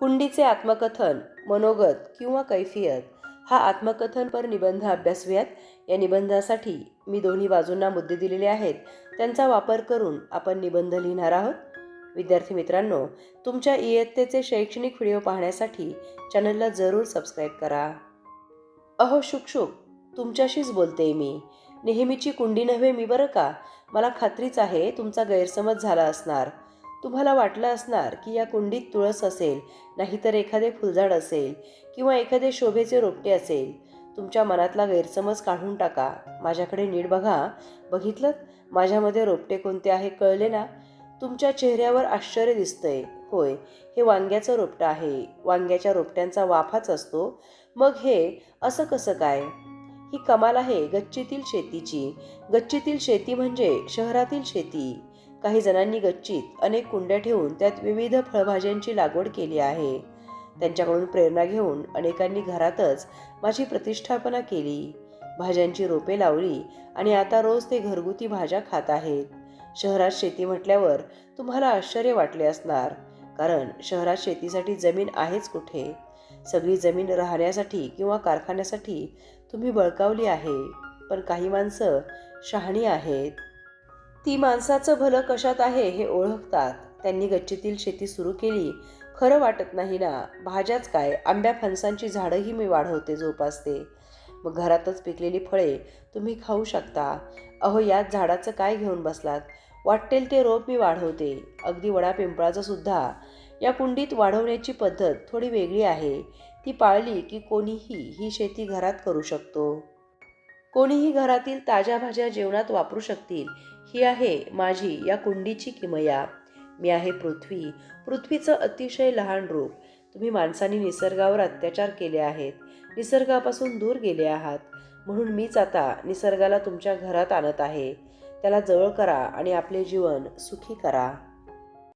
कुंडीचे आत्मकथन मनोगत किंवा कैफियत हा आत्मकथनपर निबंध अभ्यासूयात. या निबंधासाठी मी दोन्ही बाजूंना मुद्दे दिलेले आहेत. त्यांचा वापर करून आपण निबंध लिहिणार आहोत. विद्यार्थी मित्रांनो तुमच्या इयत्तेचे शैक्षणिक व्हिडिओ पाहण्यासाठी चॅनलला जरूर सबस्क्राईब करा. अहो शुकशुक तुमच्याशीच बोलते मी. नेहमीची कुंडी नव्हे मी बरं का? मला खात्रीच आहे तुमचा गैरसमज झाला असणार. तुम्हाला वाटलं असणार की या कुंडीत तुळस असेल नाहीतर एखादे फुलझाड असेल किंवा एखादे शोभेचे रोपटे असेल. तुमच्या मनातला गैरसमज काढून टाका. माझ्याकडे नीट बघा. बघितलं? माझ्यामध्ये रोपटे कोणते आहे कळले ना? तुमच्या चेहऱ्यावर आश्चर्य दिसतंय. होय हे वांग्याचं रोपटं आहे. वांग्याच्या रोपट्यांचा वाफाच असतो. मग हे असं कसं काय? ही कमाल आहे गच्चीतील शेतीची. गच्चीतील शेती म्हणजे शहरातील शेती. काही जणांनी गच्चीत अनेक कुंड्या ठेवून त्यात विविध फळभाज्यांची लागवड केली आहे. त्यांच्याकडून प्रेरणा घेऊन अनेकांनी घरातच माझी प्रतिष्ठापना केली. भाज्यांची रोपे लावली आणि आता रोज ते घरगुती भाज्या खात आहेत. शहरात शेती म्हटल्यावर तुम्हाला आश्चर्य वाटले असणार कारण शहरात शेतीसाठी जमीन आहेच कुठे? सगळी जमीन राहण्यासाठी किंवा कारखान्यासाठी तुम्ही बळकावली आहे. पण काही माणसं शहाणी आहेत. ती माणसाचं भलं कशात आहे हे ओळखतात. त्यांनी गच्चीतील शेती सुरू केली. खरं वाटत नाही ना भाज्याच काय आंब्या फणसांची झाडंही मी वाढवते जोपासते. मग घरातच पिकलेली फळे तुम्ही खाऊ शकता. अहो यात झाडाचं काय घेऊन बसलात? वाटेल ते रोप मी वाढवते. अगदी वडा पिंपळाचं सुद्धा. या कुंडीत वाढवण्याची पद्धत थोडी वेगळी आहे. ती पाळली की कोणीही ही शेती घरात करू शकतो. कोणीही घरातील ताज्या भाज्या जेवणात वापरू शकतील. ही आहे माझी या कुंडीची किमया. मी आहे पृथ्वी. पृथ्वीचं अतिशय लहान रूप. तुम्ही माणसांनी निसर्गावर अत्याचार केले आहेत. निसर्गापासून दूर गेले आहात. म्हणून मीच आता निसर्गाला तुमच्या घरात आणत आहे. त्याला जवळ करा आणि आपले जीवन सुखी करा.